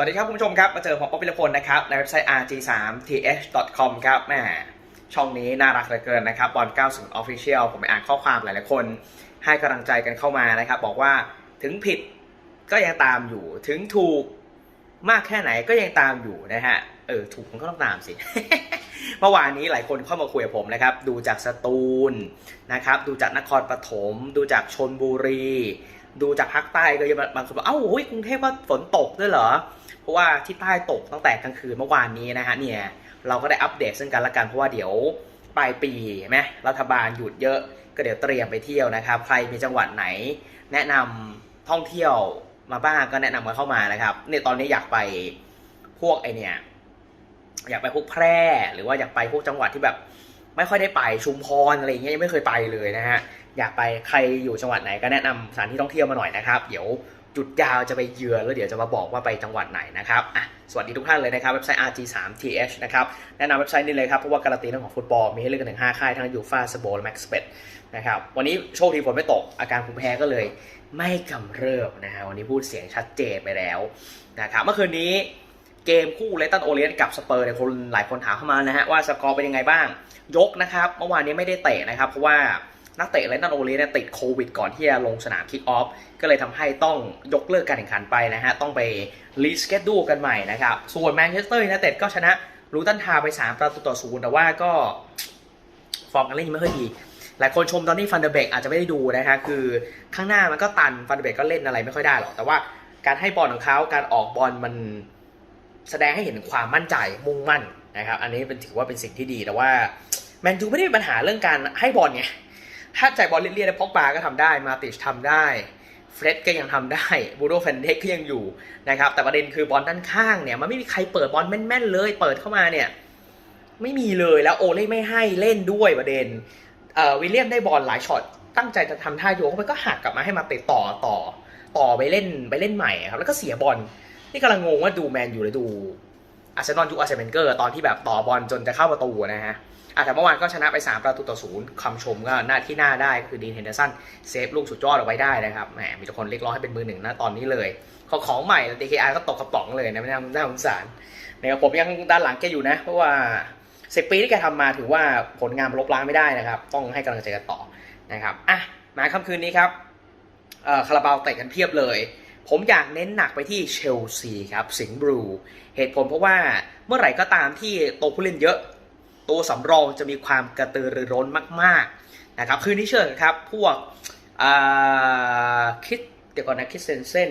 วัสดีครับคุณผู้ชมครับมาเจอผมป๊อปปิลพลนะครับในเว็บไซต์ rg3th.com ครับแหม่ช่องนี้น่ารักเหลือเกินนะครับบอล90 Official ผมไปอ่านข้อความหลายๆคน ให้กำลังใจกันเข้ามานะครับ บอกว่าถึงผิดก็ยังตามอยู่ถึงถูก มากแค่ไหนก็ยังตามอยู่นะฮะ เออ ถูกมันก็ต้องตามสิ เมื่อวานนี้หลายคนเข้ามาคุยกับผมนะครับ ดูจากสตูลนะครับ ดูจากนครปฐม ดูจากชนบุรี ดูจากภาคใต้ก็ยังบางคนบอกเอ้าโอ้ยกรุงเทพว่าฝนตกด้วยเหรอ เพราะว่าที่ใต้ตกตั้งแต่กลางคืนเมื่อวานนี้นะฮะ เนี่ย เราก็ได้อัปเดตซึ่งกันและกันเพราะว่าเดี๋ยวปลายปีใช่ไหมรัฐบาลหยุดเยอะ ก็เดี๋ยวเตรียมไปเที่ยวนะครับ ใครมีจังหวัดไหน แนะนำท่องเที่ยว มาบ้างก็แนะนำกันเข้ามานะครับเนี่ยตอนนี้อยากไปพวกไอเนี่ยอยากไปพวกแพร่หรือว่าอยากไปพวกจังหวัดที่แบบ ไม่ค่อยได้ไปชุมพรอะไรเงี้ยยังไม่เคยไปเลยนะฮะอยากไปใครอยู่จังหวัดไหนก็แนะนำสถานที่ท่องเที่ยวมาหน่อยนะครับ เดี๋ยว จุดยาวจะไปเยือนแล้วเดี๋ยวจะมาบอกว่าไปจังหวัดไหนนะครับอะสวัสดีทุกท่านเลยนะครับ เว็บไซต์ RG3TH นะครับ แนะนำเว็บไซต์นี้เลยครับ เพราะว่าการันตีเรื่องของฟุตบอล มีให้เลือกกันถึง 5 ค่าย ทั้งยูฟาสโบและแม็กซ์เบนะครับ วันนี้โชคดีฝนไม่ตก อาการภูมิแพ้ก็เลยไม่กำเริบนะฮะวันนี้พูดเสียงชัดเจนไปแล้วนะครับ เมื่อคืนนี้เกมคู่เลตันโอเลียนกับสเปอร์เนี่ยคนหลายคนถามเข้ามานะฮะว่าสกอร์เป็นยังไงบ้าง ยกนะครับ เมื่อวานนี้ไม่ได้เตะนะครับ เพราะว่า นักเตะเลตันโอเลียนเนี่ยติดโควิดก่อนที่จะลงสนามคิกออฟก็เลยทำให้ต้องยกเลิกการแข่งขันไปนะฮะ ต้องไปรีสเกจดูกันใหม่นะครับ ส่วนแมนเชสเตอร์ยูไนเต็ดก็ชนะรูตันทาวน์ไป 3 ประตูต่อศูนย์แต่ว่าก็ฟอร์มการเล่นไม่ค่อยดี หลายคนชมตอนนี้ฟันเดอร์เบกอาจจะไม่ได้ดูนะฮะคือข้างหน้ามันก็ตันฟันเดอร์เบกก็เล่นอะไรไม่ค่อยได้หรอกแต่ว่าการให้บอลของเขาการออกบอลมันแสดงให้เห็นความมั่นใจมุ่งมั่นนะครับ อันนี้เป็นถือว่าเป็นสิ่งที่ดีแต่ว่าแมนยูไม่ได้มีปัญหาเรื่องการให้บอลไง ถ้าใจบอลเรียบๆพอกบาก็ทำได้ มาติชทำได้ เฟร็ดก็ยังทำได้ บูโดแฟนเดกก็ยังอยู่นะครับ แต่ประเด็นคือบอลด้านข้างเนี่ย มันไม่มีใครเปิดบอลแม่นๆเลย เปิดเข้ามาเนี่ย ไม่มีเลยแล้วโอเล่ไม่ให้เล่นด้วยประเด็นเอ่อวิลเลียมได้บอลหลายช็อต ตั้งใจจะทำท่าโยกเข้าไปก็หักกลับมาให้มาเติดต่อต่อ ต่อไปเล่นไปเล่นใหม่ครับ แล้วก็เสียบอล นี่กำลังงงว่าดูแมนอยู่หรือดูอาร์เซนอลยุคอาร์เซนเบนเกอร์ตอนที่แบบต่อบอลจนจะเข้าประตูนะฮะ แต่เมื่อวานก็ชนะไป 3 ประตูต่อศูนย์คำชมก็หน้าที่หน้าได้คือดีนเฮนเดอร์สันเซฟลูกสุดยอดเอาไว้ได้นะครับแหมมีทุกคนเรียกร้องให้เป็นมือหนึ่งนะตอนนี้เลยของของใหม่ DKR ก็ตกกระป๋องเลยนะไม่น่าน่าสงสารนะครับผมยังด้านหลังแกอยู่นะ เพราะว่าสิปีที่แกทำมาถือว่าผลงานมันลบล้างไม่ได้นะครับ ต้องให้กำลังใจกันต่อนะครับอะมาค่ำคืนนี้ครับคาราบาวเตะกันเพียบเลย ผมอยากเน้นหนักไปที่เชลซีครับสิงห์บลูเหตุผลเพราะว่าเมื่อไหร่ก็ตามที่ตัวผู้เล่นเยอะ ตัวสำรองจะมีความกระตือรือร้นมากๆนะครับคืนนี้เชิญครับพวกคิดเดี๋ยวก่อนนะคิดเซนเซน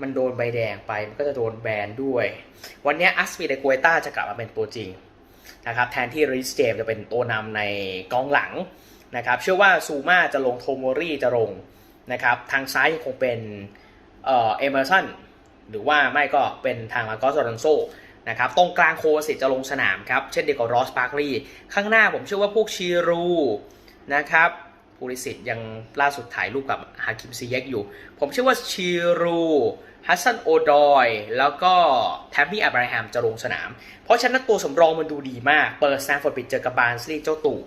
มันโดนใบแดงไปมันก็จะโดนแบนด้วย วันนี้อัสปีเดโกเอต้าจะกลับมาเป็นตัวจริงนะครับแทนที่ริสเจมจะเป็นตัวนำในกองหลังนะครับเชื่อว่าซูมาจะลงโทโมรี่จะลงนะครับทางซ้ายยังคงเป็นเออเอเมอร์สันหรือว่าไม่ก็เป็นทางมาโกสอรนโซ นะครับตรงกลางโคสิตจะลงสนามครับเช่นเดียวกับรอสปาร์คลีข้างหน้าผมเชื่อว่าพวกชีรูนะครับภูริสิตยังล่าสุดถ่ายรูปกับฮาคิมซีเยกอยู่ ผมเชื่อว่าชีรูฮัสซันโอดอย แล้วก็แทมมี่อับราฮัมจะลงสนาม เพราะฉะนั้นตัวสำรองมันดูดีมาก เปิดแซนฟอร์ดปิดเจอกับบาร์นสลีย์เจ้าตู่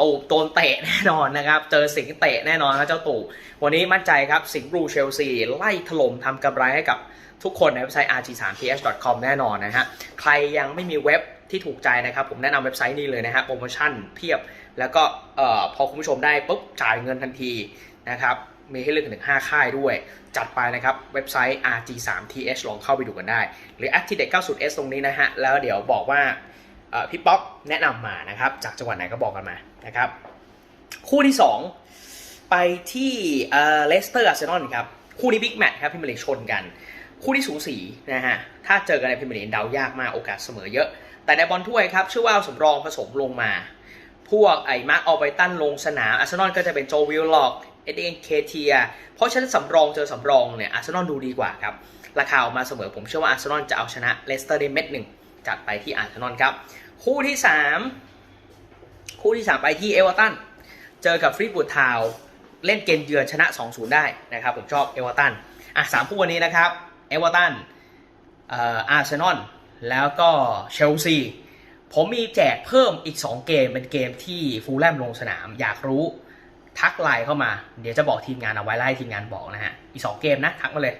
ตูโดนเตะแน่นอนนะครับ เจอสิงเตะแน่นอนครับเจ้าตู่วันนี้มั่นใจครับสิงห์บลูเชลซีไล่ถล่มทำกำไรให้กับทุกคนในเว็บไซต์ rg3th.com แน่นอนนะฮะ ใครยังไม่มีเว็บที่ถูกใจนะครับ ผมแนะนำเว็บไซต์นี้เลยนะฮะโปรโมชั่นเพียบ แล้วก็เอ่อพอคุณผู้ชมได้ปุ๊บจ่ายเงินทันทีนะครับมีให้เลือกถึง5ค่ายด้วย จัดไปนะครับเว็บไซต์ rg3th ลองเข้าไปดูกันได้ หรือ a c t i v e 90s ตรงนี้นะฮะ แล้วเดี๋ยวบอกว่าพี่ป๊อปแนะนำมานะครับ จากจังหวัดไหนก็บอกกันมา นะครับ คู่ที่ 2 ไปที่เลสเตอร์อาร์เซนอลครับ คู่นี้บิ๊กแมตช์ครับพิมพ์ลีชนกัน คู่ที่สูสีนะฮะ ถ้าเจอกันในพิมพ์ลีเดายากมากโอกาสเสมอเยอะ แต่ในบอลถ้วยครับชื่อว่าสำรองผสมลงมา พวกไอ้มาร์คออลไบตันลงสนามอาร์เซนอลก็จะเป็นโจวิลล็อกเอเดนเคเทีย เพราะฉะนั้นสำรองเจอสำรองเนี่ยอาร์เซนอลดูดีกว่าครับ ราคาออกมาเสมอผมเชื่อว่าอาร์เซนอลจะเอาชนะเลสเตอร์ได้เม็ดหนึ่งจัดไปที่อาร์เซนอลครับ คู่ที่ 3 คู่ที่ 3 ไปที่เอเวอร์ตันเจอกับฟรีบูดทาวน์เล่นเกมเยือนชนะ 2-0 ได้นะครับ ผมชอบเอเวอร์ตันอะสามคู่วันนี้นะครับเอเวอร์ตันเอ่ออาร์เซนอลแล้วก็เชลซีผมมีแจกเพิ่มอีก 2 เกมเป็นเกมที่ฟูลแลมลงสนาม อยากรู้ทักไลน์เข้ามา เดี๋ยวจะบอกทีมงานเอาไว้ไล่ทีมงานบอกนะฮะ อีก 2 เกมนะ ทักมาเลย